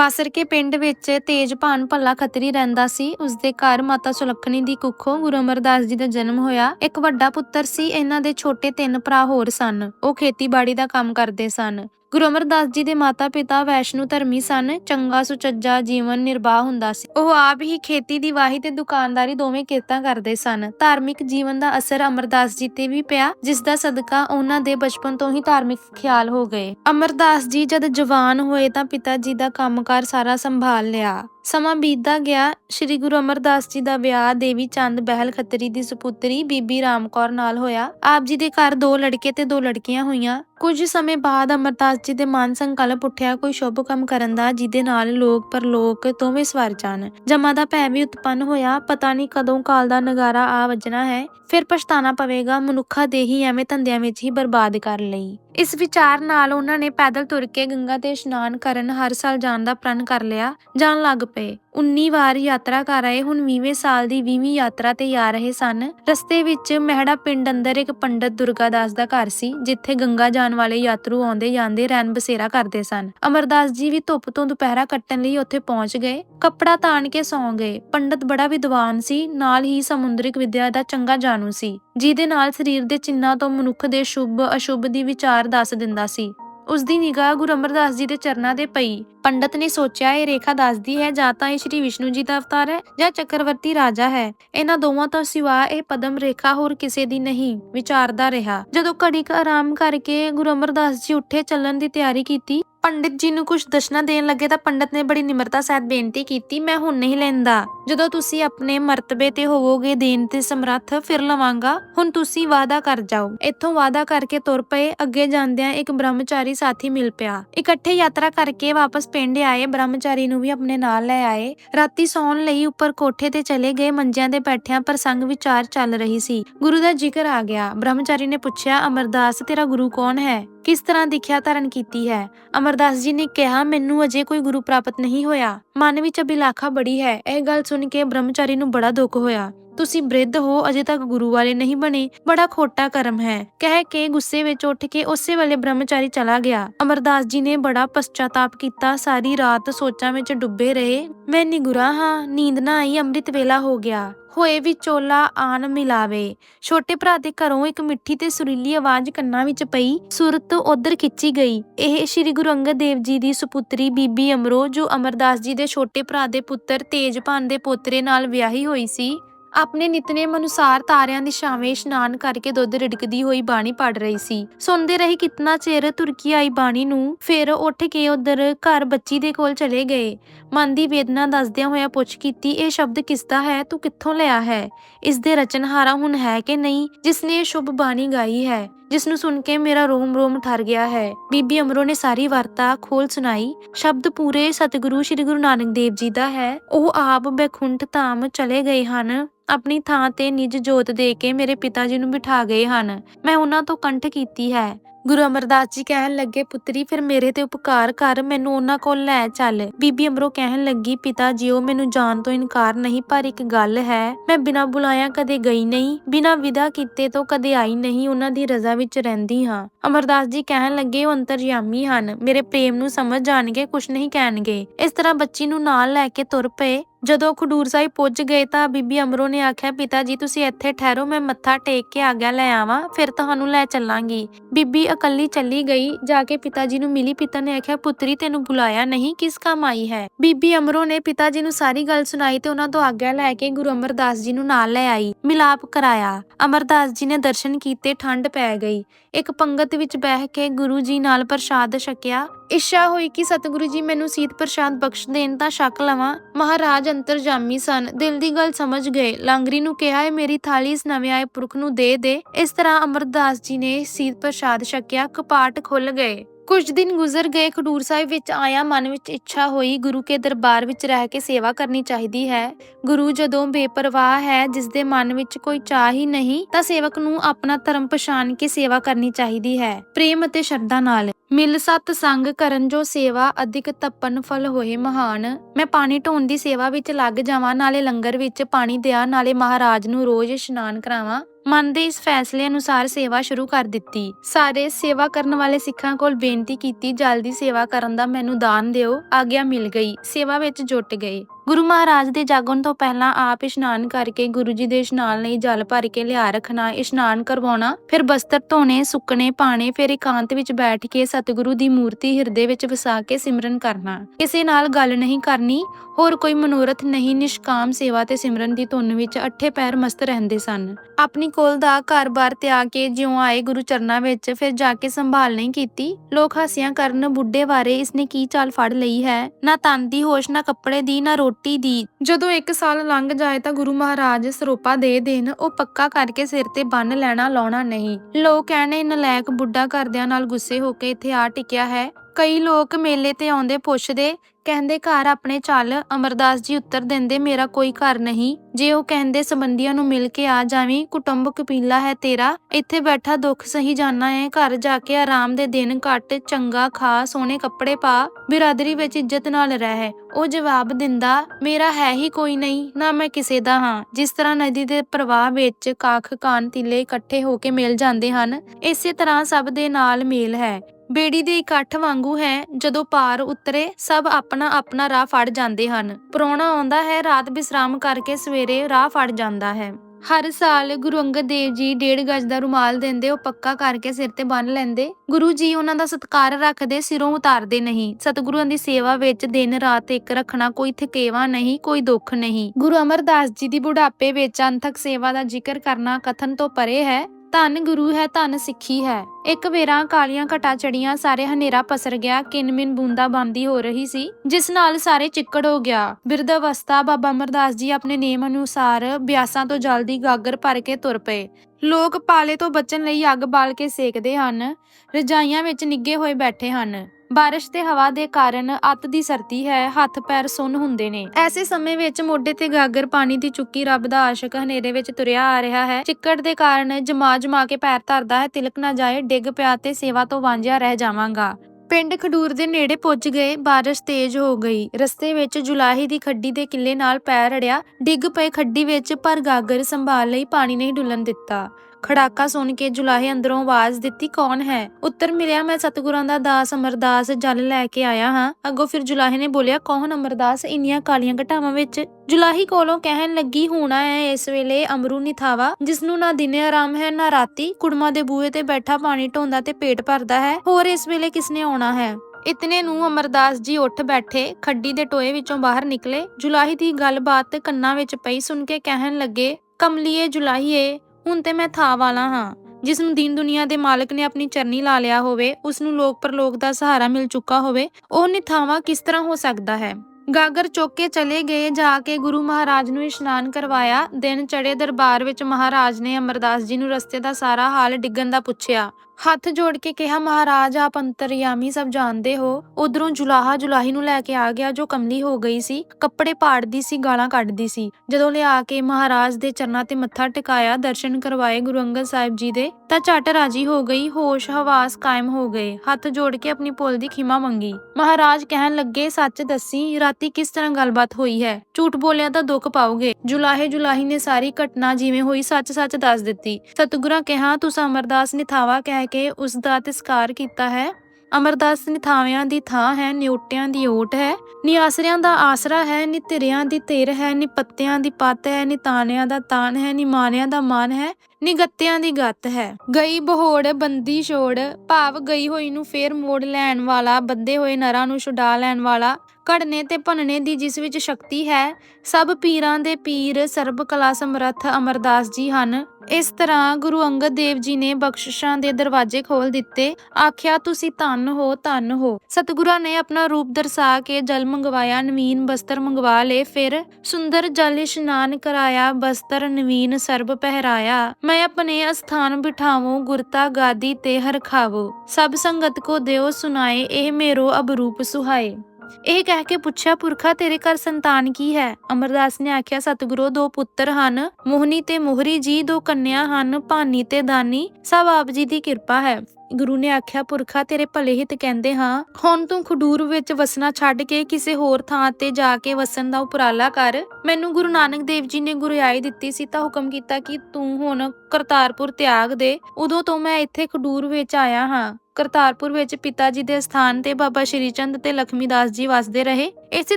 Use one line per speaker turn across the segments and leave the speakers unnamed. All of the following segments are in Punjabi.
ਬਾਸਰਕੇ ਪਿੰਡ ਵਿੱਚ ਤੇਜਭਾਨ ਭੱਲਾ ਖੱਤਰੀ ਰਹਿੰਦਾ ਸੀ। ਉਸਦੇ ਘਰ ਮਾਤਾ ਸੁਲੱਖਣੀ ਦੀ ਕੁੱਖੋਂ ਗੁਰੂ ਅਮਰਦਾਸ ਜੀ ਦਾ ਜਨਮ ਹੋਇਆ। ਇੱਕ ਵੱਡਾ ਪੁੱਤਰ ਸੀ। ਇਹਨਾਂ ਦੇ ਛੋਟੇ ਤਿੰਨ ਭਰਾ ਹੋਰ ਸਨ। ਉਹ ਖੇਤੀਬਾੜੀ ਦਾ ਕੰਮ ਕਰਦੇ ਸਨ। ਗੁਰੂ ਅਮਰਦਾਸ ਜੀ ਦੇ ਮਾਤਾ-ਪਿਤਾ ਵੈਸ਼ਨੂ ਧਰਮੀ ਸਨ, ਚੰਗਾ ਸੁਚੱਜਾ ਜੀਵਨ ਨਿਰਵਾਹ ਹੁੰਦਾ ਸੀ। ਉਹ ਆਪ ਹੀ ਖੇਤੀ ਦੀ ਵਾਹੀ ਤੇ ਦੁਕਾਨਦਾਰੀ ਦੋਵੇਂ ਕਿਰਤਾਂ ਕਰਦੇ ਸਨ। ਧਾਰਮਿਕ ਜੀਵਨ ਦਾ ਅਸਰ ਅਮਰਦਾਸ ਜੀ ਤੇ ਵੀ ਪਿਆ, ਜਿਸ ਦਾ ਸਦਕਾ ਉਹਨਾਂ ਦੇ ਬਚਪਨ ਤੋਂ ਹੀ ਧਾਰਮਿਕ ਖਿਆਲ ਹੋ ਗਏ। ਅਮਰਦਾਸ ਜੀ ਜਦ ਜਵਾਨ ਹੋਏ ਤਾਂ ਪਿਤਾ ਜੀ ਦਾ ਕੰਮਕਾਰ ਸਾਰਾ ਸੰਭਾਲ ਲਿਆ। ਸਮਾਂ ਬੀਤਦਾ ਗਿਆ। ਸ੍ਰੀ ਗੁਰੂ ਅਮਰਦਾਸ ਜੀ ਦਾ ਵਿਆਹ ਦੇਵੀ ਚੰਦ ਬਹਿਲ ਖੱਤਰੀ ਦੀ ਸੁਪੁੱਤਰੀ ਬੀਬੀ ਰਾਮ ਕੌਰ ਨਾਲ ਹੋਇਆ। ਆਪ ਜੀ ਦੇ ਘਰ ਦੋ ਲੜਕੇ ਤੇ ਦੋ ਲੜਕੀਆਂ ਹੋਈਆਂ। ਕੁਝ ਸਮੇਂ ਬਾਅਦ ਅਮਰਦਾਸ ਜੀ ਦੇ ਮਨ ਸੰਕਲਪ ਉੱਠਿਆ। ਕੋਈ ਸ਼ੁਭ ਕੰਮ ਕਰਨ ਦਾ, ਜਿਹਦੇ ਨਾਲ ਲੋਕ ਪਰਲੋਕ ਦੋਵੇਂ ਸਵਰ ਜਾਣ। ਜਮਾ ਦਾ ਭੈ ਵੀ ਉਤਪੰਨ ਹੋਇਆ। ਪਤਾ ਨਹੀਂ ਕਦੋਂ ਕਾਲ ਦਾ ਨਗਾਰਾ ਆ ਵੱਜਣਾ ਹੈ। ਫਿਰ ਪਛਤਾਣਾ ਪਵੇਗਾ। ਮਨੁੱਖਾ ਦੇ ਹੀ ਐਵੇਂ ਧੰਦਿਆਂ ਵਿੱਚ ਹੀ ਬਰਬਾਦ ਕਰ ਲਈ। ਇਸ ਵਿਚਾਰ ਨਾਲ ਉਹਨਾਂ ਨੇ ਪੈਦਲ ਤੁਰ ਕੇ ਗੰਗਾ ਤੇ ਇਸ਼ਨਾਨ ਕਰਨ ਹਰ ਸਾਲ ਜਾਣ ਦਾ ਪ੍ਰਣ ਕਰ ਲਿਆ। ਜਾਣ ਲੱਗ ਪਏ। 19 ਵਾਰ ਯਾਤਰਾ ਕਰ ਆਏ। ਹੁਣ 20ਵੇਂ ਸਾਲ ਦੀ 20ਵੀਂ ਯਾਤਰਾ ਤੇ ਜਾ ਰਹੇ ਸਨ। ਰਸਤੇ ਵਿੱਚ ਮਹਿੜਾ ਪਿੰਡ ਅੰਦਰ ਇੱਕ ਪੰਡਤ ਦੁਰਗਾਦਾਸ ਦਾ ਘਰ ਸੀ, ਜਿੱਥੇ ਗੰਗਾ ਜਾਣ ਵਾਲੇ ਯਾਤਰੂ ਆਉਂਦੇ ਜਾਂਦੇ ਰਹਿਣ ਬਸੇਰਾ ਕਰਦੇ ਸਨ। ਅਮਰਦਾਸ ਜੀ ਵੀ ਧੁੱਪ ਤੋਂ ਦੁਪਹਿਰਾ ਕੱਟਣ ਲਈ ਉੱਥੇ ਪਹੁੰਚ ਗਏ। ਕੱਪੜਾ ਤਾਣ ਕੇ ਸੌਂ ਗਏ। ਪੰਡਤ ਬੜਾ ਵਿਦਵਾਨ ਸੀ। ਨਾਲ ਹੀ ਸਮੁੰਦਰਿਕ ਵਿਦਿਆ ਦਾ ਚੰਗਾ ਜਾਣੂ ਸੀ। ਜਿਹਦੇ ਨਾਲ ਸਰੀਰ ਦੇ ਚਿੰਨਾਂ ਤੋਂ ਮਨੁੱਖ ਦੇ ਸ਼ੁਭ ਅਸ਼ੁਭ ਦੀ ਵਿਚਾਰ ਦੱਸ ਦਿੰਦਾ ਸੀ। ਉਸ ਦੀ ਨਿਗਾਹ ਗੁਰੂ ਅਮਰਦਾਸ ਜੀ ਦੇ ਚਰਨਾਂ ਤੇ ਪਈ। ਪੰਡਤ ਨੇ ਸੋਚਿਆ, ਇਹ ਰੇਖਾ ਦੱਸਦੀ ਹੈ, ਜਾਂ ਤਾਂ ਇਹ ਸ਼੍ਰੀ ਵਿਸ਼ਨੂੰ ਜੀ ਦਾ ਅਵਤਾਰ ਹੈ, ਜਾਂ ਚੱਕਰਵਰਤੀ ਰਾਜਾ ਹੈ। ਇਹਨਾਂ ਦੋਵਾਂ ਤੋਂ ਸਿਵਾ ਇਹ ਪਦਮ ਰੇਖਾ ਹੋਰ ਕਿਸੇ ਦੀ ਨਹੀਂ, ਵਿਚਾਰਦਾ ਰਿਹਾ। ਜਦੋਂ ਘੜੀ ਕੁ ਆਰਾਮ ਕਰਕੇ ਗੁਰੂ ਅਮਰਦਾਸ ਜੀ ਉੱਠੇ, ਚੱਲਣ ਦੀ ਤਿਆਰੀ ਕੀਤੀ ਪੰਡਿਤ ਜੀ ਨੂੰ ਕੁਝ ਦਸ਼ਨਾ ਦੇਣ ਲੱਗੇ ਤਾਂ ਪੰਡਤ ਨੇ ਬੜੀ ਨਿਮਰਤਾ ਸਹਿਤ ਬੇਨਤੀ ਕੀਤੀ, ਮੈਂ ਹੁਣ ਨਹੀਂ ਲੈਂਦਾ। ਜਦੋਂ ਤੁਸੀਂ ਆਪਣੇ ਮਰਤਬੇ ਤੇ ਹੋਵੋਗੇ, ਦੇਣ ਤੇ ਸਮਰੱਥ ਫਿਰ ਲਵਾਂਗਾ। ਹੁਣ ਤੁਸੀਂ ਵਾਅਦਾ ਕਰ ਜਾਓ। ਇੱਥੋਂ ਵਾਅਦਾ ਕਰਕੇ ਤੁਰ ਪਏ। ਅੱਗੇ ਜਾਂਦਿਆਂ ਇੱਕ ਬ੍ਰਹਮਚਾਰੀ ਸਾਥੀ ਮਿਲ ਪਿਆ। ਇਕੱਠੇ ਯਾਤਰਾ ਕਰਕੇ ਵਾਪਸ ਪਿੰਡ ਆਏ। ਬ੍ਰਹਮਚਾਰੀ ਨੂੰ ਵੀ ਆਪਣੇ ਨਾਲ ਲੈ ਆਏ। ਰਾਤੀ ਸੌਣ ਲਈ ਉੱਪਰ ਕੋਠੇ ਤੇ ਚਲੇ ਗਏ। ਮੰਜਿਆਂ ਤੇ ਬੈਠਿਆਂ ਪ੍ਰਸੰਗ ਵਿਚਾਰ ਚੱਲ ਰਹੀ ਸੀ। ਗੁਰੂ ਦਾ ਜ਼ਿਕਰ ਆ ਗਿਆ। ਬ੍ਰਹਮਚਾਰੀ ਨੇ ਪੁੱਛਿਆ, ਅਮਰਦਾਸ, ਤੇਰਾ ਗੁਰੂ ਕੌਣ ਹੈ? ਕਿਸ ਤਰ੍ਹਾਂ ਦਿਖਿਆ ਧਾਰਨ ਕੀਤੀ ਹੈ? ਅਮਰਦਾਸ ਜੀ ਨੇ ਕਿਹਾ, ਮੈਨੂੰ ਅਜੇ ਕੋਈ ਗੁਰੂ ਪ੍ਰਾਪਤ ਨਹੀਂ ਹੋਇਆ। ਮਨ ਵਿੱਚ ਅਭਿਲਾਖਾ ਬੜੀ ਹੈ। ਇਹ ਗੱਲ ਸੁਣ ਕੇ ਬ੍ਰਹਮਚਾਰੀ ਨੂੰ ਬੜਾ ਦੁੱਖ ਹੋਇਆ। ਤੁਸੀਂ ਬ੍ਰਿਧ ਹੋ, ਅਜੇ ਤੱਕ ਗੁਰੂ ਵਾਲੇ ਨਹੀਂ ਬਣੇ। ਬੜਾ ਖੋਟਾ ਕਰਮ ਹੈ। ਕਹਿ ਕੇ ਗੁੱਸੇ ਵਿੱਚ ਉੱਠ ਕੇ ਉਸੇ ਵੇਲੇ ਬ੍ਰਹਮਚਾਰੀ ਚਲਾ ਗਿਆ। ਅਮਰਦਾਸ ਜੀ ਨੇ ਬੜਾ ਪਛਤਾਤਾਪ ਕੀਤਾ। ਸਾਰੀ ਰਾਤ ਸੋਚਾਂ ਵਿੱਚ ਡੁੱਬੇ ਰਹੇ। ਮੈਂ ਨਿਗੁਰਾ ਹਾਂ। ਨੀਂਦ ਨਾ ਆਈ। ਅੰਮ੍ਰਿਤ ਵੇਲਾ ਹੋ ਗਿਆ। ਹੋਏ ਵਿਚੋਲਾ ਆਨ ਮਿਲਾਵੇ। ਛੋਟੇ ਭਰਾ ਦੇ ਘਰੋਂ ਇੱਕ ਮਿੱਠੀ ਤੇ ਸੁਰੀਲੀ ਆਵਾਜ਼ ਕੰਨਾਂ ਵਿੱਚ ਪਈ। ਸੁਰਤ ਉਧਰ ਖਿੱਚੀ ਗਈ। ਇਹ ਸ੍ਰੀ ਗੁਰੂ ਅੰਗਦ ਦੇਵ ਜੀ ਦੀ ਸੁਪੁੱਤਰੀ ਬੀਬੀ ਅਮਰੋ, ਜੋ ਅਮਰਦਾਸ ਜੀ ਦੇ ਛੋਟੇ ਭਰਾ ਦੇ ਪੁੱਤਰ ਤੇਜਭਾਨ ਦੇ ਪੋਤਰੇ ਨਾਲ ਵਿਆਹੀ ਹੋਈ ਸੀ। ਆਪਣੇ ਨਿਤਨੇਮ ਅਨੁਸਾਰ ਤਾਰਿਆਂ ਦੀ ਛਾਵੇਂ ਇਸ਼ਨਾਨ ਕਰਕੇ ਦੁੱਧ ਰਿੜਕਦੀ ਹੋਈ ਬਾਣੀ ਪੜ ਰਹੀ ਸੀ। ਸੁਣਦੇ ਰਹੀ ਕਿਤਨਾ ਚਿਰ ਤੁਰਕੀ ਆਈ ਬਾਣੀ ਨੂੰ, ਫਿਰ ਉੱਠ ਕੇ ਉਧਰ ਘਰ ਬੱਚੀ ਦੇ ਕੋਲ ਚਲੇ ਗਏ। ਮਨ ਦੀ ਵੇਦਨਾ ਦੱਸਦਿਆਂ ਹੋਇਆ ਪੁੱਛ ਕੀਤੀ, ਇਹ ਸ਼ਬਦ ਕਿਸ ਦਾ ਹੈ? ਤੂੰ ਕਿੱਥੋਂ ਲਿਆ ਹੈ? ਇਸ ਦੇ ਰਚਨਹਾਰਾ ਹੁਣ ਹੈ ਕਿ ਨਹੀਂ? ਜਿਸ ਨੇ ਇਹ ਸ਼ੁਭ ਬਾਣੀ ਗਾਈ ਹੈ ਜਿਸ ਨੂੰ ਸੁਣ ਕੇ ਮੇਰਾ ਰੋਮ ਰੋਮ ਠਰ ਗਿਆ ਹੈ। ਬੀਬੀ ਅਮਰੋ ਨੇ ਸਾਰੀ ਵਾਰਤਾ ਖੋਲ ਸੁਣਾਈ। ਸ਼ਬਦ ਪੂਰੇ ਸਤਿਗੁਰੂ ਸ੍ਰੀ ਗੁਰੂ ਨਾਨਕ ਦੇਵ ਜੀ ਦਾ ਹੈ। ਉਹ ਆਪ ਬੈਖੁੰਠ ਧਾਮ ਚਲੇ ਗਏ ਹਨ। ਆਪਣੀ ਥਾਂ ਤੇ ਨਿਜ ਜੋਤ ਦੇ ਕੇ ਮੇਰੇ ਪਿਤਾ ਜੀ ਨੂੰ ਬਿਠਾ ਗਏ ਹਨ। ਮੈਂ ਉਹਨਾਂ ਤੋਂ ਕੰਠ ਕੀਤੀ ਹੈ। ਗੁਰੂ ਅਮਰਦਾਸ ਜੀ ਕਹਿਣ ਲੱਗੇ, ਪੁੱਤਰੀ, ਫਿਰ ਮੇਰੇ ਤੇ ਉਪਕਾਰ ਕਰ, ਮੈਨੂੰ ਉਹਨਾਂ ਕੋਲ ਲੈ ਚੱਲ। ਬੀਬੀ ਅਮਰੋ ਕਹਿਣ ਲੱਗੀ, ਪਿਤਾ ਜੀਓ, ਮੈਨੂੰ ਜਾਣ ਤੋਂ ਇਨਕਾਰ ਨਹੀਂ, ਪਰ ਇੱਕ ਗੱਲ ਹੈ, ਮੈਂ ਬਿਨਾਂ ਬੁਲਾਇਆ ਕਦੇ ਗਈ ਨਹੀਂ, ਬਿਨਾਂ ਵਿਦਾ ਕੀਤੇ ਤੋਂ ਕਦੇ ਆਈ ਨਹੀਂ, ਉਹਨਾਂ ਦੀ ਰਜ਼ਾ ਵਿੱਚ ਰਹਿੰਦੀ ਹਾਂ। ਅਮਰਦਾਸ ਜੀ ਕਹਿਣ ਲੱਗੇ, ਉਹ ਅੰਤਰਯਾਮੀ ਹਨ, ਮੇਰੇ ਪ੍ਰੇਮ ਨੂੰ ਸਮਝ ਜਾਣਗੇ, ਕੁਛ ਨਹੀਂ ਕਹਿਣਗੇ। ਇਸ ਤਰ੍ਹਾਂ ਬੱਚੀ ਨੂੰ ਨਾਲ ਲੈ ਕੇ ਤੁਰ ਪਏ। ਜਦੋਂ ਖਡੂਰ ਸਾਹਿਬ ਪੁੱਜ ਗਏ ਤਾਂ ਬੀਬੀ ਅਮਰੋ ਨੇ ਆਖਿਆ, ਪਿਤਾ ਜੀ, ਤੁਸੀਂ ਇੱਥੇ ਠਹਿਰੋ, ਮੈਂ ਮੱਥਾ ਟੇਕ ਕੇ ਆਗਿਆ ਲੈ ਆਵਾਂ, ਫਿਰ ਤੁਹਾਨੂੰ ਲੈ ਚੱਲਾਂਗੀ। ਬੀਬੀ ਇਕੱਲੀ ਚੱਲੀ ਗਈ, ਜਾ ਕੇ ਪਿਤਾ ਜੀ ਨੂੰ ਮਿਲੀ। ਪਿਤਾ ਨੇ ਆਖਿਆ, ਪੁੱਤਰੀ, ਤੈਨੂੰ ਬੁਲਾਇਆ ਨਹੀਂ, ਕਿਸ ਕੰਮ ਆਈ ਹੈ? ਬੀਬੀ ਅਮਰੋ ਨੇ ਪਿਤਾ ਜੀ ਨੂੰ ਸਾਰੀ ਗੱਲ ਸੁਣਾਈ ਤੇ ਉਹਨਾਂ ਤੋਂ ਆਗਿਆ ਲੈ ਕੇ ਗੁਰੂ ਅਮਰਦਾਸ ਜੀ ਨੂੰ ਨਾਲ ਲੈ ਆਈ, ਮਿਲਾਪ ਕਰਾਇਆ। ਅਮਰਦਾਸ ਜੀ ਨੇ ਦਰਸ਼ਨ ਕੀਤੇ ਠੰਡ ਪੈ ਗਈ। ਇੱਕ ਪੰਗਤ ਵਿੱਚ ਬਹਿ ਕੇ ਗੁਰੂ ਜੀ ਨਾਲ ਪ੍ਰਸ਼ਾਦ ਛਕਿਆ। ਇੱਛਾ ਹੋਈ ਕਿ ਸਤਿਗੁਰੂ ਜੀ ਮੈਨੂੰ ਸੀਤ ਪ੍ਰਸ਼ਾਦ ਬਖਸ਼ ਦੇਣ ਤਾਂ ਸ਼ੱਕ ਲਵਾਂ। ਮਹਾਰਾਜ ਅੰਤਰਜਾਮੀ ਸਨ। ਦਿਲ ਦੀ ਗੱਲ ਸਮਝ ਗਏ। ਲਾਂਗਰੀ ਨੂੰ ਕਿਹਾ ਹੈ ਮੇਰੀ ਥਾਲੀ ਇਸ ਨਵੇਂ ਆਏ ਪੁਰਖ ਨੂੰ ਦੇ ਦੇ। ਇਸ ਤਰ੍ਹਾਂ ਅਮਰਦਾਸ ਜੀ ਨੇ ਸੀਤ ਪ੍ਰਸ਼ਾਦ ਛਕਿਆ। ਕਪਾਟ ਖੁੱਲ ਗਏ। ਕੁਝ ਦਿਨ ਗੁਜ਼ਰ ਗਏ। ਖਡੂਰ ਸਾਹਿਬ ਵਿੱਚ ਆਇਆ ਮਨ ਵਿੱਚ ਇੱਛਾ ਹੋਈ ਗੁਰੂ ਕੇ ਦਰਬਾਰ ਵਿੱਚ ਰਹਿ ਕੇ ਸੇਵਾ ਕਰਨੀ ਚਾਹੀਦੀ ਹੈ। ਗੁਰੂ ਜਦੋਂ ਬੇਪਰਵਾਹ ਹੈ ਜਿਸ ਦੇ ਮਨ ਵਿੱਚ ਕੋਈ ਚਾਹ ਹੀ ਨਹੀਂ, ਤਾਂ ਸੇਵਕ ਨੂੰ ਆਪਣਾ ਧਰਮ ਪਛਾਣ ਕੇ ਸੇਵਾ ਕਰਨੀ ਚਾਹੀਦੀ ਹੈ। ਪ੍ਰੇਮ ਅਤੇ ਸ਼ਰਧਾ ਨਾਲ। ਮਿਲ ਸਤ ਸੰਗ ਕਰਨ ਜੋ ਸੇਵਾ ਅਧਿਕ ਤਪਨ ਫਲ ਹੋਏ ਮਹਾਨ। ਮੈਂ ਪਾਣੀ ਢੋਣ ਦੀ ਸੇਵਾ ਵਿੱਚ ਲੱਗ ਜਾਵਾਂ, ਨਾਲੇ ਲੰਗਰ ਵਿੱਚ ਪਾਣੀ ਦਿਆਂ, ਨਾਲੇ ਮਹਾਰਾਜ ਨੂੰ ਰੋਜ਼ ਇਸ਼ਨਾਨ ਕਰਾਵਾਂ। ਮਨ ਦੇ ਇਸ ਫੈਸਲੇ ਅਨੁਸਾਰ ਸੇਵਾ ਸ਼ੁਰੂ ਕਰ ਦਿੱਤੀ। ਸਾਰੇ ਸੇਵਾ ਕਰਨ ਵਾਲੇ ਸਿੱਖਾਂ ਕੋਲ ਬੇਨਤੀ ਕੀਤੀ, ਜਲਦੀ ਸੇਵਾ ਕਰਨ ਦਾ ਮੈਨੂੰ ਦਾਨ ਦਿਓ। ਆਗਿਆ ਮਿਲ ਗਈ। ਸੇਵਾ ਵਿੱਚ ਜੁਟ ਗਏ। ਗੁਰੂ ਮਹਾਰਾਜ ਦੇ ਜਾਗਣ ਤੋਂ ਪਹਿਲਾਂ ਆਪ ਇਸ਼ਨਾਨ ਕਰਕੇ ਗੁਰੂ ਜੀ ਦੇ ਇਸ਼ਨਾਨ ਲਈ ਜਲ ਭਰ ਕੇ ਲਿਆ ਰੱਖਣਾ, ਇਸ਼ਨਾਨ ਕਰਵਾਉਣਾ, ਫਿਰ ਬਸਤਰ ਧੋਣੇ, ਸੁੱਕਣੇ ਪਾਣੇ, ਫਿਰ ਇਕਾਂਤ ਵਿੱਚ ਬੈਠ ਕੇ ਸਤਿਗੁਰੂ ਦੀ ਮੂਰਤੀ ਹਿਰਦੇ ਵਿੱਚ ਵਸਾ ਕੇ ਸਿਮਰਨ ਕਰਨਾ। ਕਿਸੇ ਨਾਲ ਗੱਲ ਨਹੀਂ ਕਰਨੀ, ਹੋਰ ਕੋਈ ਮਨੋਰਥ ਨਹੀਂ, ਨਿਸ਼ਕਾਮ ਸੇਵਾ ਤੇ ਸਿਮਰਨ ਦੀ ਧੁਨ ਵਿੱਚ ਅੱਠੇ ਪੈਰ ਮਸਤ ਰਹਿੰਦੇ ਸਨ। ਆਪਣੀ ਕੋਲ ਦਾ ਘਰ-ਬਾਰ ਤਿਆਗ ਕੇ ਜਿਉਂ ਆਏ ਗੁਰੂ ਚਰਨਾਂ ਵਿੱਚ, ਫਿਰ ਜਾ ਕੇ ਸੰਭਾਲ ਨਹੀਂ ਕੀਤੀ। ਲੋਕ ਹਾਸਿਆਂ ਕਰਨ ਬੁੱਢੇ ਬਾਰੇ ਇਸਨੇ ਕੀ ਚਾਲ ਫੜ ਲਈ ਹੈ? ਨਾ ਤਨ ਦੀ ਹੋਸ਼, ਨਾ ਕੱਪੜੇ ਦੀ, ਨਾ ਰੋਟੀ ਦੀ। ਜਦੋਂ ਇੱਕ ਸਾਲ ਲੰਘ ਜਾਏ ਤਾਂ ਗੁਰੂ ਮਹਾਰਾਜ ਸਰੋਪਾ ਦੇ ਦੇਣ ਉਹ ਪੱਕਾ ਕਰਕੇ ਸਿਰ ਤੇ ਬੰਨ ਲੈਣਾ ਲਾਉਣਾ ਨਹੀਂ। ਲੋਕ ਕਹਿਣੇ ਨਲਾਇਕ ਬੁੱਢਾ ਘਰਦਿਆਂ ਨਾਲ ਗੁੱਸੇ ਹੋ ਕੇ ਇੱਥੇ ਆ ਟਿਕਿਆ ਹੈ। ਕਈ ਲੋਕ ਮੇਲੇ ਤੇ ਆਉਂਦੇ ਪੁੱਛਦੇ, ਕਹਿੰਦੇ ਘਰ ਆਪਣੇ ਚੱਲ, ਅਮਰਦਾਸ ਜੀ ਉੱਤਰ ਦਿੰਦੇ, ਮੇਰਾ ਕੋਈ ਘਰ ਨਹੀਂ। ਜੇ ਉਹ ਕਹਿੰਦੇ ਸੰਬੰਧੀਆਂ ਨੂੰ ਮਿਲ ਕੇ ਆ ਜਾਵੀਂ ਕੁਟੁੰਬ ਕਪੀਲਾ ਹੈ ਤੇਰਾ, ਇੱਥੇ ਬੈਠਾ ਦੁੱਖ ਸਹੀ ਜਾਣਾ ਹੈ ਘਰ ਜਾ ਕੇ ਆਰਾਮ ਦੇ ਦਿਨ ਕੱਟ ਚੰਗਾ ਖਾ, ਸੋਹਣੇ ਕੱਪੜੇ ਪਾ, ਬਿਰਾਦਰੀ ਵਿੱਚ ਇੱਜ਼ਤ ਨਾਲ ਰਹਿ। ਉਹ ਜਵਾਬ ਦਿੰਦਾ, ਮੇਰਾ ਹੈ ਹੀ ਕੋਈ ਨਹੀਂ, ਨਾ ਮੈਂ ਕਿਸੇ ਦਾ ਹਾਂ। ਜਿਸ ਤਰ੍ਹਾਂ ਨਦੀ ਦੇ ਪ੍ਰਵਾਹ ਵਿੱਚ ਕਾਖ ਕਾਨ ਤਿੱਲੇ ਇਕੱਠੇ ਹੋ ਕੇ ਮਿਲ ਜਾਂਦੇ ਹਨ, ਇਸੇ ਤਰ੍ਹਾਂ ਸਭ ਦੇ ਨਾਲ ਮੇਲ ਹੈ। ਬੇੜੀ ਦੇ ਇਕੱਠ ਵਾਂਗੂ ਹੈ, ਜਦੋਂ ਪਾਰ ਉਤਰੇ, ਸਭ ਆਪਣਾ ਆਪਣਾ ਰਾਹ ਫੜ ਜਾਂਦੇ ਹਨ। ਪ੍ਰਾਹੁਣਾ ਆਉਂਦਾ ਹੈ, ਰਾਤ ਵਿਸਰਾਮ ਕਰਕੇ ਸਵੇਰੇ ਰਾਹ ਫੜ ਜਾਂਦਾ ਹੈ। ਹਰ ਸਾਲ ਗੁਰੂ ਅੰਗਦ ਦੇਵ ਜੀ ਡੇਢ ਗਜ ਦਾ ਰੁਮਾਲ ਦਿੰਦੇ, ਉਹ ਪੱਕਾ ਕਰਕੇ ਸਿਰ ਤੇ ਬੰਨ ਲੈਂਦੇ। ਗੁਰੂ ਜੀ ਉਹਨਾਂ ਦਾ ਸਤਿਕਾਰ ਰੱਖਦੇ, ਸਿਰੋਂ ਉਤਾਰਦੇ ਨਹੀਂ। ਸਤਿਗੁਰੂਆਂ ਦੀ ਸੇਵਾ ਵਿੱਚ ਦਿਨ ਰਾਤ ਇੱਕ ਰੱਖਣਾ ਕੋਈ ਥਕੇਵਾ ਨਹੀਂ, ਕੋਈ ਦੁੱਖ ਨਹੀਂ। ਗੁਰੂ ਅਮਰਦਾਸ ਜੀ ਦੀ ਬੁਢਾਪੇ ਵਿੱਚ ਅੰਥਕ ਸੇਵਾ ਦਾ ਜ਼ਿਕਰ ਕਰਨਾ ਕਥਨ ਤੋਂ ਪਰੇ ਹੈ। ਧਨ ਗੁਰੂ ਹੈ, ਧਨ ਸਿੱਖੀ ਹੈ। ਇੱਕ ਵੇਰਾਂ ਕਾਲੀਆਂ ਘਟਾ ਚੜੀਆਂ ਸਾਰੇ ਹਨੇਰਾ ਪਸਰ ਗਿਆ। ਕਿਨਮਿਨ ਬੂੰਦਾ ਬੰਦੀ ਹੋ ਰਹੀ ਸੀ, ਜਿਸ ਨਾਲ ਸਾਰੇ ਚਿੱਕੜ ਹੋ ਗਿਆ। ਬਿਰਧ ਅਵਸਥਾ ਬਾਬਾ ਅਮਰਦਾਸ ਜੀ ਆਪਣੇ ਨੇਮ ਅਨੁਸਾਰ ਬਿਆਸਾਂ ਤੋਂ ਜਲਦੀ ਗਾਗਰ ਭਰ ਕੇ ਤੁਰ ਪਏ। ਲੋਕ ਪਾਲੇ ਤੋਂ ਬਚਣ ਲਈ ਅੱਗ ਬਾਲ ਕੇ ਸੇਕਦੇ ਹਨ, ਰਜਾਈਆਂ ਵਿੱਚ ਨਿੱਗੇ ਹੋਏ ਬੈਠੇ ਹਨ। ਬਾਰਿਸ਼ ਤੇ ਹਵਾ ਦੇ ਕਾਰਨ ਅੱਤ ਦੀ ਸਰਦੀ ਹੈ, ਹੱਥ ਪੈਰ ਸੁੰਨ ਹੁੰਦੇ ਨੇ। ਐਸੇ ਸਮੇਂ ਵਿੱਚ ਮੋਢੇ ਤੇ ਗਾਗਰ ਪਾਣੀ ਦੀ ਚੁੱਕੀ ਰੱਬ ਦਾ ਆਸ਼ਿਕ ਹਨੇਰੇ ਵਿੱਚ ਤੁਰਿਆ ਆ ਰਿਹਾ ਹੈ। ਚਿੱਕੜ ਦੇ ਕਾਰਨ ਜਮਾ ਜਮਾ ਕੇ ਪੈਰ ਧਰਦਾ ਹੈ, ਤਿਲਕ ਨਾ ਜਾਏ, ਡਿੱਗ ਪਿਆ ਤੇ ਸੇਵਾ ਤੋਂ ਵਾਂਝਿਆ ਰਹਿ ਜਾਵਾਂਗਾ। ਪਿੰਡ ਖਡੂਰ ਦੇ ਨੇੜੇ ਪੁੱਜ ਗਏ, ਬਾਰਿਸ਼ ਤੇਜ਼ ਹੋ ਗਈ। ਰਸਤੇ ਵਿੱਚ ਜੁਲਾਹੀ ਦੀ ਖੱਡੀ ਦੇ ਕਿੱਲੇ ਨਾਲ ਪੈਰ ਅੜਿਆ, ਡਿੱਗ ਪਏ ਖੱਡੀ ਵਿੱਚ, ਪਰ ਗਾਗਰ ਸੰਭਾਲ ਲਈ ਪਾਣੀ ਨਹੀਂ ਡੁੱਲਣ ਦਿੱਤਾ। ਖੜਾਕਾ ਸੁਣ ਕੇ ਜੁਲਾਹੇ ਅੰਦਰੋਂ ਆਵਾਜ਼ ਦਿੱਤੀ, ਕੌਣ ਹੈ? ਉੱਤਰ ਮਿਲਿਆ, ਮੈਂ ਸਤਿਗੁਰਾਂ ਦਾ ਦਾਸ, ਅਮਰਦਾਸ ਜਲ ਲੈ ਕੇ ਆਇਆ ਹਾਂ। ਅੱਗੋਂ ਫਿਰ ਜੁਲਾਹੇ ਨੇ ਬੋਲਿਆ, ਕੌਣ ਅਮਰਦਾਸ ਇੰਨੀਆਂ ਕਾਲੀਆਂ ਘਟਾਵਾਂ ਵਿੱਚ? ਜੁਲਾਹੀ ਕੋਲੋਂ ਕਹਿਣ ਲੱਗੀ, ਹੋਣਾ ਹੈ ਇਸ ਵੇਲੇ ਅਮਰੂ ਨਿਥਾਵਾ ਜਿਸ ਨੂੰ ਨਾ ਦਿਨੇ ਆਰਾਮ ਹੈ, ਨਾ ਰਾਤੀ ਕੁੜਮਾ ਦੇ ਬੂਹੇ ਤੇ ਬੈਠਾ ਪਾਣੀ ਢੋਂਦਾ ਤੇ ਪੇਟ ਭਰਦਾ ਹੈ, ਹੋਰ ਇਸ ਵੇਲੇ ਕਿਸਨੇ ਆਉਣਾ ਹੈ? ਇਤਨੇ ਨੂੰ ਅਮਰਦਾਸ ਜੀ ਉੱਠ ਬੈਠੇ, ਖੱਡੀ ਦੇ ਟੋਏ ਵਿੱਚੋਂ ਬਾਹਰ ਨਿਕਲੇ। ਜੁਲਾਹੀ ਦੀ ਗੱਲਬਾਤ ਕੰਨਾਂ ਵਿੱਚ ਪਈ, ਸੁਣ ਕੇ ਕਹਿਣ ਲੱਗੇ, ਕਮਲੀਏ, ਜੁਲਾਹੀਏ ਹੁਣ ਤੇ ਮੈਂ ਥਾ ਵਾਲਾ ਹਾਂ। ਜਿਸ ਨੂੰ ਦੀਨ ਦੁਨੀਆ ਦੇ ਮਾਲਕ ਨੇ ਆਪਣੀ ਚਰਨੀ ਲਾ ਲਿਆ ਹੋਵੇ, ਉਸ ਨੂੰ ਲੋਕ ਪਰਲੋਕ ਦਾ ਸਹਾਰਾ ਮਿਲ ਚੁੱਕਾ ਹੋਵੇ ਉਹ ਨਿਥਾਵਾ ਕਿਸ ਤਰ੍ਹਾਂ ਹੋ ਸਕਦਾ ਹੈ? ਗਾਗਰ ਚੁੱਕ ਕੇ ਚਲੇ ਗਏ, ਜਾ ਕੇ ਗੁਰੂ ਮਹਾਰਾਜ ਨੂੰ ਇਸ਼ਨਾਨ ਕਰਵਾਇਆ। ਦਿਨ ਚੜੇ ਦਰਬਾਰ ਵਿੱਚ ਮਹਾਰਾਜ ਨੇ ਅਮਰਦਾਸ ਜੀ ਨੂੰ ਰਸਤੇ ਦਾ ਸਾਰਾ ਹਾਲ ਡਿੱਗਣ ਦਾ ਪੁੱਛਿਆ। ਹੱਥ ਜੋੜ ਕੇ ਕਿਹਾ, ਮਹਾਰਾਜ, ਆਪ ਅੰਤਰਯਾਮੀ ਸਭ ਜਾਣਦੇ ਹੋ। ਉਧਰੋਂ ਜੁਲਾਹਾ ਜੁਲਾਹੀ ਨੂੰ ਲੈ ਕੇ ਆ ਗਿਆ ਜੋ ਕਮਲੀ ਹੋ ਗਈ ਸੀ। ਕੱਪੜੇ ਪਾੜਦੀ ਸੀ, ਗਾਲਾਂ ਕੱਢਦੀ ਸੀ। ਜਦੋਂ ਲਿਆ ਕੇ ਮਹਾਰਾਜ ਦੇ ਚਰਨਾਂ ਤੇ ਮੱਥਾ ਟਿਕਾਇਆ, ਦਰਸ਼ਨ ਕਰਵਾਏ ਗੁਰੂ ਅੰਗਦ ਸਾਹਿਬ ਜੀ ਦੇ, ਤਾਂ ਝਟ ਰਾਜੀ ਹੋ ਗਈ, ਹੋਸ਼ ਹਵਾਸ ਕਾਇਮ ਹੋ ਗਏ। ਹੱਥ ਜੋੜ ਕੇ ਆਪਣੀ ਭੁੱਲ ਦੀ ਖਿਮਾ ਮੰਗੀ। ਮਹਾਰਾਜ ਕਹਿਣ ਲੱਗੇ, ਸੱਚ ਦੱਸੀ, ਰਾਤੀ ਕਿਸ ਤਰ੍ਹਾਂ ਗੱਲਬਾਤ ਹੋਈ ਹੈ? ਝੂਠ ਬੋਲਿਆ ਤਾਂ ਦੁੱਖ ਪਾਓਗੇ? ਜੁਲਾਹੇ ਜੁਲਾਹੀ ਨੇ ਸਾਰੀ ਘਟਨਾ ਜਿਵੇਂ ਹੋਈ, ਸੱਚ-ਸੱਚ ਦੱਸ ਦਿੱਤੀ। ਸਤਿਗੁਰਾਂ ਕਿਹਾ, ਤੁਸੀਂ ਅਮਰਦਾਸ ਨਿਥਾਵਾ ਕਹਿ ਕੇ ਉਸ ਦਾ ਤਿਸਕਾਰ ਕੀਤਾ ਹੈ। ਅਮਰਦਾਸ ਨਿਥਾਵਿਆਂ ਦੀ ਥਾਂ ਹੈ, ਨਿਉਟਿਆਂ ਦੀ ਓਟ ਹੈ। ਨੀ ਆਸਰਿਆਂ ਦਾ ਆਸਰਾ ਹੈ, ਨੀ ਧਿਰਿਆਂ ਦੀ ਧਿਰ ਹੈ, ਨੀ ਪੱਤਿਆਂ ਦੀ ਪੱਤ ਹੈ, ਨੀ ਤਾਨਿਆਂ ਦਾ ਤਾਨ ਹੈ, ਨੀ ਮਾਨਿਆਂ ਦਾ ਮਾਨ ਹੈ, ਨੀ ਗੱਤਿਆਂ ਦੀ ਗੱਤ ਹੈ। ਗਈ ਬਹੋੜ, ਬੰਦੀ ਛੋੜ, ਭਾਵ ਗਈ ਹੋਈ ਨੂੰ ਫੇਰ ਮੋੜ ਲੈਣ ਵਾਲਾ ਬੱਧੇ ਹੋਏ ਨਰਾਂ ਨੂੰ ਛੁਡਾ ਲੈਣ ਵਾਲਾ, ਘੜਨੇ ਤੇ ਭੰਨਣੇ ਦੀ ਜਿਸ ਵਿੱਚ ਸ਼ਕਤੀ ਹੈ, ਸਭ ਪੀਰਾਂ ਦੇ ਪੀਰ ਸਰਬ ਕਲਾ ਸਮਰੱਥ ਅਮਰਦਾਸ ਜੀ ਹਨ। ਇਸ ਤਰ੍ਹਾਂ ਗੁਰੂ ਅੰਗਦ ਦੇਵ ਜੀ ਨੇ ਬਖਸ਼ਿਸ਼ਾਂ ਦੇ ਦਰਵਾਜ਼ੇ ਖੋਲ ਦਿੱਤੇ। ਆਖਿਆ, ਤੁਸੀਂ ਧੰਨ ਹੋ ਧੰਨ ਹੋ। ਸਤਿਗੁਰਾਂ ਨੇ ਆਪਣਾ ਰੂਪ ਦਰਸਾ ਕੇ ਜਲ ਮੰਗਵਾਇਆ, ਨਵੀਨ ਬਸਤਰ ਮੰਗਵਾ ਲਏ। ਫਿਰ ਸੁੰਦਰ ਜਲ ਇਸ਼ਨਾਨ ਕਰਾਇਆ, ਬਸਤਰ ਨਵੀਨ ਸਰਬ ਪਹਿਰਾਇਆ। ਮੈਂ ਆਪਣੇ ਅਸਥਾਨ ਬਿਠਾਵੋ, ਗੁਰਤਾ ਗਾਦੀ ਤੇ ਹਰਖਾਵੋ। ਸਭ ਸੰਗਤ ਕੋ ਦਿਓ ਸੁਨਾਏ ਇਹ ਮੇਰੋ ਅਬਰੂਪ ਸੁਹਾਏ। ਇਹ ਕਹਿ ਕੇ ਪੁੱਛਿਆ, ਪੁਰਖਾ, ਤੇਰੇ ਘਰ ਸੰਤਾਨ ਕੀ ਹੈ? ਅਮਰਦਾਸ ਨੇ ਆਖਿਆ, ਸਤਿਗੁਰੂ, ਦੋ ਪੁੱਤਰ ਹਨ। ਮੋਹਨੀ ਤੇ ਮੋਹਰੀ ਜੀ, ਦੋ ਕੰਨਿਆ ਹਨ, ਭਾਨੀ ਤੇ ਦਾਨੀ। ਸਭ ਆਪ ਜੀ ਦੀ ਕਿਰਪਾ ਹੈ। ਗੁਰੂ ਨੇ ਆਖਿਆ, ਪੁਰਖਾ ਤੇਰੇ ਭਲੇ ਹਿੱਤ ਕਹਿੰਦੇ ਹਾਂ। ਹੁਣ ਤੂੰ ਖਡੂਰ ਵਿੱਚ ਵਸਣਾ ਛੱਡ ਕੇ ਕਿਸੇ ਹੋਰ ਥਾਂ ਤੇ ਜਾ ਕੇ ਵਸਣ ਦਾ ਉਪਰਾਲਾ ਕਰ। ਮੈਨੂੰ ਗੁਰੂ ਨਾਨਕ ਦੇਵ ਜੀ ਨੇ ਗੁਰਿਆਈ ਦਿੱਤੀ ਸੀ ਤਾਂ ਹੁਕਮ ਕੀਤਾ ਕਿ ਤੂੰ ਹੁਣ ਕਰਤਾਰਪੁਰ ਤਿਆਗ ਦੇ। ਉਦੋਂ ਤੋਂ ਮੈਂ ਇੱਥੇ ਖਡੂਰ ਵਿੱਚ ਆਇਆ ਹਾਂ। ਕਰਤਾਰਪੁਰ ਵਿੱਚ ਪਿਤਾ ਜੀ ਦੇ ਸਥਾਨ ਤੇ ਬਾਬਾ ਸ਼੍ਰੀ ਚੰਦ ਤੇ ਲਖਮੀ ਦਾਸ ਜੀ ਵਸਦੇ ਰਹੇ। ਇਸੇ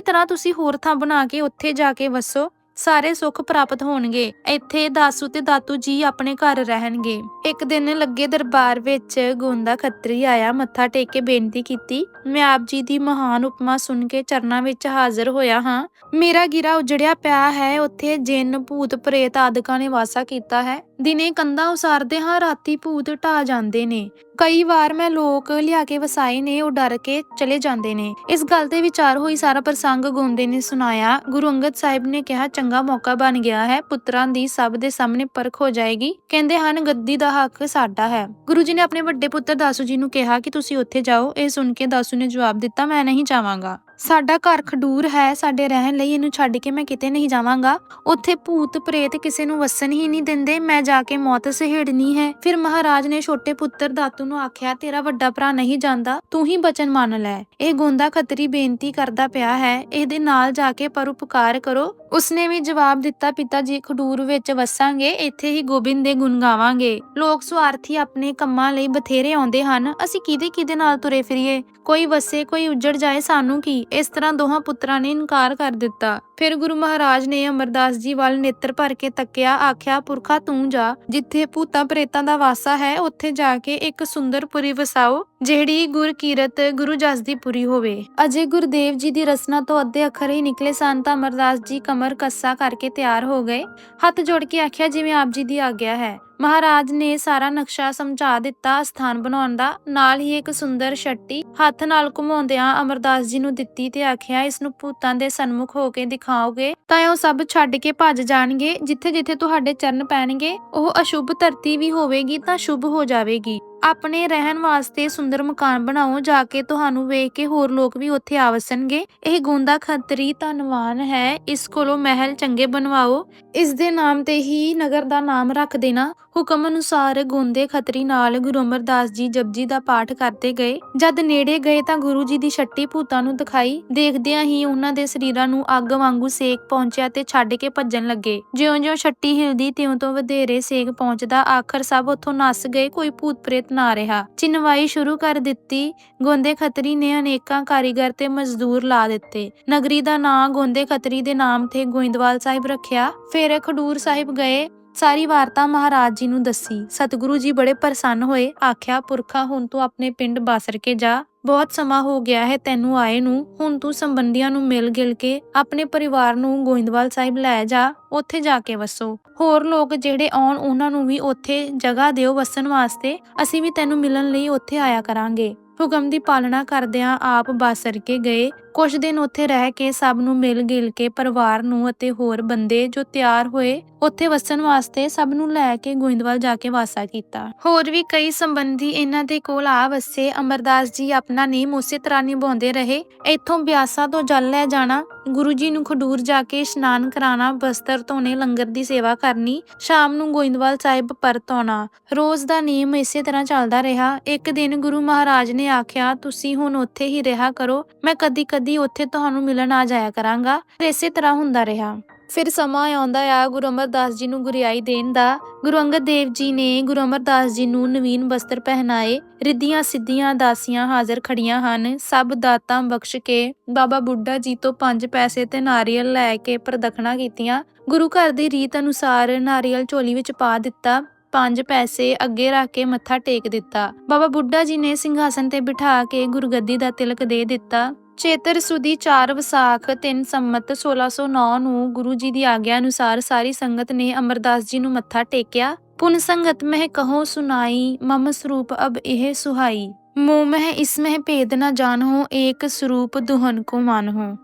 ਤਰ੍ਹਾਂ ਤੁਸੀਂ ਹੋਰ ਥਾਂ ਬਣਾ ਕੇ ਉੱਥੇ ਜਾ ਕੇ ਵਸੋ। ਸਾਰੇ ਸੁੱਖ ਪ੍ਰਾਪਤ ਹੋਣਗੇ। ਇੱਥੇ ਦਾਸੂ ਤੇ ਦਾਤੂ ਜੀ ਆਪਣੇ ਘਰ ਰਹਿਣਗੇ। ਇੱਕ ਦਿਨ ਲੱਗੇ ਦਰਬਾਰ ਵਿੱਚ ਗੋਂਦਾ ਖੱਤਰੀ ਆਇਆ, ਮੱਥਾ ਟੇਕ ਕੇ ਬੇਨਤੀ ਕੀਤੀ, ਮੈਂ ਆਪ ਜੀ ਦੀ ਮਹਾਨ ਉਪਮਾ ਸੁਣ ਕੇ ਚਰਨਾਂ ਵਿੱਚ ਹਾਜ਼ਰ ਹੋਇਆ ਹਾਂ। ਮੇਰਾ ਗਿਰਾ ਉਜੜਿਆ ਪਿਆ ਹੈ, ਉੱਥੇ ਜਿੰਨ ਭੂਤ ਪ੍ਰੇਤ ਆਦਿਕਾਂ ਨੇ ਵਾਸਾ ਕੀਤਾ ਹੈ। ਦਿਨੇ ਕੰਧਾਂ ਉਸਾਰਦੇ ਹਾਂ, ਰਾਤੀ ਭੂਤ ਢਾ ਜਾਂਦੇ ਨੇ। ਕਈ ਵਾਰ ਮੈਂ ਲੋਕ ਲਿਆ ਕੇ ਵਸਾਏ ਨੇ, ਉਹ ਡਰ ਕੇ ਚਲੇ ਜਾਂਦੇ ਨੇ। ਇਸ ਗੱਲ ਤੇ ਵਿਚਾਰ ਹੋਈ ਸਾਰਾ ਪ੍ਰਸੰਗ ਗੋਂਦੇ ਨੇ ਸੁਣਾਇਆ, ਗੁਰੂ ਅੰਗਦ ਸਾਹਿਬ ਨੇ ਕਿਹਾ, ਚੰਗਾ ਮੌਕਾ ਬਣ ਗਿਆ ਹੈ, ਪੁੱਤਰਾਂ ਦੀ ਸਭ ਦੇ ਸਾਹਮਣੇ ਪਰਖ ਹੋ ਜਾਏਗੀ। ਕਹਿੰਦੇ ਹਨ, ਗੱਦੀ ਦਾ ਹੱਕ ਸਾਡਾ ਹੈ। ਗੁਰੂ ਜੀ ਨੇ ਆਪਣੇ ਵੱਡੇ ਪੁੱਤਰ ਦਾਸੂ ਜੀ ਨੂੰ ਕਿਹਾ ਕਿ ਤੁਸੀਂ ਉੱਥੇ ਜਾਓ। ਇਹ ਸੁਣ ਕੇ ਦਾਸੂ ਨੇ ਜਵਾਬ ਦਿੱਤਾ, ਮੈਂ ਨਹੀਂ ਜਾਵਾਂਗਾ। ਸਾਡਾ ਘਰ ਖਡੂਰ ਹੈ, ਸਾਡੇ ਰਹਿਣ ਲਈ ਇਹਨੂੰ ਛੱਡ ਕੇ ਮੈਂ ਕਿਤੇ ਨਹੀਂ ਜਾਵਾਂਗਾ। ਉੱਥੇ ਭੂਤ ਪ੍ਰੇਤ ਕਿਸੇ ਨੂੰ ਵਸਣ ਹੀ ਨਹੀਂ ਦਿੰਦੇ, ਮੈਂ ਜਾ ਕੇ ਮੌਤ ਸਹੇੜਨੀ ਹੈ। ਫਿਰ ਮਹਾਰਾਜ ਨੇ ਛੋਟੇ ਪੁੱਤਰ ਦਾਤੂ ਨੂੰ ਆਖਿਆ, ਤੇਰਾ ਵੱਡਾ ਭਰਾ ਨਹੀਂ ਜਾਂਦਾ, ਤੂੰ ਹੀ ਬਚਨ ਮੰਨ ਲੈ। ਇਹ ਗੋਂਦਾ ਖੱਤਰੀ ਬੇਨਤੀ ਕਰਦਾ ਪਿਆ ਹੈ। ਇਹਦੇ ਨਾਲ ਜਾ ਕੇ ਪਰਉਪਕਾਰ ਕਰੋ। ਉਸਨੇ ਵੀ ਜਵਾਬ ਦਿੱਤਾ, ਪਿਤਾ ਜੀ, ਖਡੂਰ ਵਿੱਚ ਵਸਾਂਗੇ, ਇੱਥੇ ਹੀ ਗੋਬਿੰਦ ਦੇ ਗੁਣ ਗਾਵਾਂਗੇ। ਲੋਕ ਸਵਾਰਥੀ ਆਪਣੇ ਕੰਮਾਂ ਲਈ ਬਥੇਰੇ ਆਉਂਦੇ ਹਨ। ਅਸੀਂ ਕਿਹਦੇ ਕਿਹਦੇ ਨਾਲ ਤੁਰੇ ਫਿਰੀਏ? ਕੋਈ ਵਸੇ, ਕੋਈ ਉੱਜੜ ਜਾਏ ਸਾਨੂੰ ਕੀ? ਇਸ ਤਰ੍ਹਾਂ ਦੋਹਾਂ ਪੁੱਤਰਾਂ ਨੇ ਇਨਕਾਰ ਕਰ ਦਿੱਤਾ। ਫਿਰ ਗੁਰੂ ਮਹਾਰਾਜ ਨੇ ਅਮਰਦਾਸ ਜੀ ਵੱਲ ਨੇਤਰ ਭਰ ਕੇ ਤੱਕਿਆ, ਆਖਿਆ, ਪੁਰਖਾ ਤੂੰ ਜਾ। ਜਿੱਥੇ ਭੂਤਾਂ ਪ੍ਰੇਤਾਂ ਦਾ ਵਾਸਾ ਹੈ, ਉੱਥੇ ਜਾ ਕੇ ਇੱਕ ਸੁੰਦਰ ਪੁਰੀ ਵਸਾਓ, ਜਿਹੜੀ ਗੁਰ ਕੀਰਤ ਗੁਰੂ ਜਸ ਦੀ ਪੁਰੀ ਹੋਵੇ। ਅਜੇ ਗੁਰਦੇਵ ਜੀ ਦੀ ਰਸਨਾ ਤੋਂ ਅੱਧੇ ਅੱਖਰ ਹੀ ਨਿਕਲੇ ਸਨ, ਤਾਂ ਅਮਰਦਾਸ ਜੀ ਕਮਰ ਕੱਸਾ ਕਰਕੇ ਤਿਆਰ ਹੋ ਗਏ। ਹੱਥ ਜੋੜ ਕੇ ਆਖਿਆ, ਜਿਵੇਂ ਆਪ ਜੀ ਦੀ ਆਗਿਆ ਹੈ। ਮਹਾਰਾਜ ਨੇ ਸਾਰਾ ਨਕਸ਼ਾ ਸਮਝਾ ਦਿੱਤਾ ਸਥਾਨ ਬਣਾਉਣ ਦਾ। ਨਾਲ ਹੀ ਇੱਕ ਸੁੰਦਰ ਛੱਟੀ ਹੱਥ ਨਾਲ ਘੁਮਾਉਂਦਿਆਂ ਅਮਰਦਾਸ ਜੀ ਨੂੰ ਦਿੱਤੀ ਤੇ ਆਖਿਆ ਇਸ ਨੂੰ ਭੂਤਾਂ ਦੇ ਸਨਮੁਖ ਹੋ ਕੇ ਦਿਖਾਓਗੇ, ਤਾਂ ਉਹ ਸਭ ਛੱਡ ਕੇ ਭੱਜ ਜਾਣਗੇ ਜਿੱਥੇ ਜਿੱਥੇ ਤੁਹਾਡੇ ਚਰਨ ਪੈਣਗੇ। ਉਹ ਅਸ਼ੁਭ ਧਰਤੀ ਵੀ ਹੋਵੇਗੀ, ਤਾਂ ਸ਼ੁਭ ਹੋ ਜਾਵੇਗੀ। ਆਪਣੇ ਰਹਿਣ ਵਾਸਤੇ ਸੁੰਦਰ ਮਕਾਨ ਬਣਾਓ, ਜਾ ਕੇ ਤੁਹਾਨੂੰ ਵੇਖ ਕੇ ਹੋਰ ਲੋਕ ਵੀ ਉੱਥੇ ਆਵਸਣਗੇ। ਇਹ ਗੋਂਦਾ ਖੱਤਰੀ ਧਨਵਾਨ ਹੈ। ਇਸ ਕੋਲੋਂ ਮਹਿਲ ਚੰਗੇ ਬਣਵਾਓ। ਇਸ ਦੇ ਨਾਮ ਤੇ ਹੀ ਨਗਰ ਦਾ ਨਾਮ ਰੱਖ ਦੇਣਾ। ਹੁਕਮ ਅਨੁਸਾਰ ਗੋਂਦੇ ਖੱਤਰੀ ਨਾਲ ਗੁਰੂ ਅਮਰਦਾਸ ਜੀ ਜਪਜੀ ਦਾ ਪਾਠ ਕਰਦੇ ਗਏ। ਜਦ ਨੇੜੇ ਗਏ ਤਾਂ ਗੁਰੂ ਜੀ ਦੀ ਛੱਟੀ ਭੂਤਾਂ ਨੂੰ ਦਿਖਾਈ। ਦੇਖਦਿਆਂ ਹੀ ਉਹਨਾਂ ਦੇ ਸਰੀਰਾਂ ਨੂੰ ਅੱਗ ਵਾਂਗੂ ਸੇਕ ਪਹੁੰਚਿਆ ਤੇ ਛੱਡ ਕੇ ਭੱਜਣ ਲੱਗੇ। ਜਿਉਂ-ਜਿਉਂ ਛੱਟੀ ਹਿਲਦੀ ਤਿਉਂ ਤੋਂ ਵਧੇਰੇ ਸੇਕ ਪਹੁੰਚਦਾ, ਆਖਰ ਸਭ ਉੱਥੋਂ ਨੱਸ ਗਏ। ਕੋਈ ਭੂਤ ਪ੍ਰੇਤ ਨਾ ਰਿਹਾ। ਚਿਨਵਾਈ ਸ਼ੁਰੂ ਕਰ ਦਿੱਤੀ। ਗੋਂਦੇ ਖੱਤਰੀ ਨੇ ਅਨੇਕਾਂ ਕਾਰੀਗਰ ਤੇ ਮਜ਼ਦੂਰ ਲਾ ਦਿੱਤੇ। ਨਗਰੀ ਦਾ ਨਾਂ ਗੋਂਦੇ ਖੱਤਰੀ ਦੇ ਨਾਮ ਤੇ ਗੋਇੰਦਵਾਲ ਸਾਹਿਬ ਰੱਖਿਆ। ਫਿਰ ਖਡੂਰ ਸਾਹਿਬ ਗਏ। ਸਾਰੀ ਵਾਰਤਾ ਮਹਾਰਾਜ ਜੀ ਨੂੰ ਦੱਸੀ। ਸਤਿਗੁਰੂ ਜੀ ਬੜੇ ਪ੍ਰਸੰਨ ਹੋਏ, ਆਖਿਆ, ਪੁਰਖਾ, ਹੁਣ ਤੂੰ ਆਪਣੇ ਪਿੰਡ ਬਾਸਰ ਕੇ ਜਾ। ਬਹੁਤ ਸਮਾਂ ਹੋ ਗਿਆ ਹੈ ਤੈਨੂੰ ਆਏ ਨੂੰ। ਹੁਣ ਤੂੰ ਸੰਬੰਧੀਆਂ ਨੂੰ ਮਿਲ ਗਿਲ ਕੇ ਆਪਣੇ ਪਰਿਵਾਰ ਨੂੰ ਗੋਇੰਦਵਾਲ ਸਾਹਿਬ ਲੈ ਜਾ, ਉੱਥੇ ਜਾ ਕੇ ਵਸੋ। ਹੋਰ ਲੋਕ ਜਿਹੜੇ ਆਉਣ, ਉਹਨਾਂ ਨੂੰ ਵੀ ਉੱਥੇ ਜਗ੍ਹਾ ਦਿਓ ਵਸਣ ਵਾਸਤੇ। ਅਸੀਂ ਵੀ ਤੈਨੂੰ ਮਿਲਣ ਲਈ ਉੱਥੇ ਆਇਆ ਕਰਾਂਗੇ। ਹੁਕਮ ਦੀ ਪਾਲਣਾ ਕਰਦਿਆਂ ਆਪ ਬਾਸਰ ਕੇ ਗਏ। ਕੁਝ ਦਿਨ ਉੱਥੇ ਰਹਿ ਕੇ ਸਭ ਨੂੰ ਮਿਲ ਗਿਲ ਕੇ ਪਰਿਵਾਰ ਨੂੰ ਅਤੇ ਹੋਰ ਬੰਦੇ ਜੋ ਤਿਆਰ ਹੋਏ, ਉੱਥੇ ਵਸਣ ਵਾਸਤੇ ਸਭ ਨੂੰ ਲੈ ਕੇ ਗੋਇੰਦਵਾਲ ਜਾ ਕੇ ਵਾਸਾ ਕੀਤਾ। ਹੋਰ ਵੀ ਕਈ ਸੰਬੰਧੀ ਇਹਨਾਂ ਦੇ ਕੋਲ ਆ ਵਸੇ ਅਮਰਦਾਸ ਜੀ ਆਪਣਾ ਨੇਮ ਉਸੇ ਤਰ੍ਹਾਂ ਨਿਭਾਉਂਦੇ ਰਹੇ, ਇੱਥੋਂ ਬਿਆਸਾ ਤੋਂ ਜਲ ਲੈ ਜਾਣਾ, ਗੁਰੂ ਜੀ ਨੂੰ ਖਡੂਰ ਜਾ ਕੇ ਇਸ਼ਨਾਨ ਕਰਾਣਾ, ਬਸਤਰ ਧੋਣੇ, ਲੰਗਰ ਦੀ ਸੇਵਾ ਕਰਨੀ, ਸ਼ਾਮ ਨੂੰ ਗੋਇੰਦਵਾਲ ਸਾਹਿਬ ਪਰਤ ਆਉਣਾ, ਰੋਜ਼ ਦਾ ਨਿਯਮ ਇਸੇ ਤਰ੍ਹਾਂ ਚੱਲਦਾ ਰਿਹਾ, ਇੱਕ ਦਿਨ ਗੁਰੂ ਮਹਾਰਾਜ ਨੇ ਆਖਿਆ, ਤੁਸੀਂ ਹੁਣ ਉੱਥੇ ਹੀ ਰਿਹਾ ਕਰੋ, ਮੈਂ ਕਦੀ ਕਦੀ ਉੱਥੇ ਤੁਹਾਨੂੰ ਮਿਲਣ ਆ ਜਾਇਆ ਕਰਾਂਗਾ। ਫਿਰ ਇਸੇ ਤਰ੍ਹਾਂ ਹੁੰਦਾ ਰਿਹਾ। ਫਿਰ ਸਮਾਂ ਆਉਂਦਾ ਆ, ਗੁਰੂ ਅਮਰਦਾਸ ਜੀ ਨੂੰ ਗੁਰਿਆਈ ਦੇਣ ਦਾ। ਗੁਰੂ ਅੰਗਦ ਦੇਵ ਜੀ ਨੇ ਗੁਰੂ ਅਮਰਦਾਸ ਜੀ ਨੂੰ ਨਵੀਨ ਵਸਤਰ ਪਹਿਨਾਏ। ਰਿੱਧੀਆਂ, ਸਿੱਧੀਆਂ ਦਾਸੀਆਂ ਹਾਜ਼ਰ ਖੜੀਆਂ ਹਨ। ਸਭ ਦਾਤਾਂ ਬਖਸ਼ ਕੇ ਬਾਬਾ ਬੁੱਢਾ ਜੀ ਤੋਂ 5 ਪੈਸੇ ਤੇ ਨਾਰੀਅਲ ਲੈ ਕੇ ਪ੍ਰਦਖਣਾ ਕੀਤੀਆਂ। ਗੁਰੂ ਘਰ ਦੀ ਰੀਤ ਅਨੁਸਾਰ ਨਾਰੀਅਲ ਝੋਲੀ ਵਿੱਚ ਪਾ ਦਿੱਤਾ। ਪੰਜ ਪੈਸੇ ਅੱਗੇ ਰੱਖ ਕੇ ਮੱਥਾ ਟੇਕ ਦਿੱਤਾ। ਬਾਬਾ ਬੁੱਢਾ ਜੀ ਨੇ ਸਿੰਘਾਸਨ ਤੇ ਬਿਠਾ ਕੇ ਗੁਰਗੱਦੀ ਦਾ ਤਿਲਕ ਦੇ ਦਿੱਤਾ। ਚੇਤਰ ਸੁਦੀ 4 ਵਿਸਾਖ 3 ਸੰਮਤ 1609 ਨੂੰ ਗੁਰੂ ਜੀ ਦੀ ਆਗਿਆ ਅਨੁਸਾਰ ਸਾਰੀ ਸੰਗਤ ਨੇ ਅਮਰਦਾਸ ਜੀ ਨੂੰ ਮੱਥਾ ਟੇਕਿਆ। ਪੁਨ ਸੰਗਤ ਮਹਿ ਕਹੋ ਸੁਨਾਈ, ਮਮ ਸਰੂਪ ਅਬ ਇਹ ਸੁਹਾਈ। ਮੋਹ ਮਹਿ ਇਸ ਮਹਿ ਭੇਦ ਨ ਜਾਣੋ, ਏਕ ਸਰੂਪ ਦੁਹਨ ਕੋ ਮਾਨਹੋ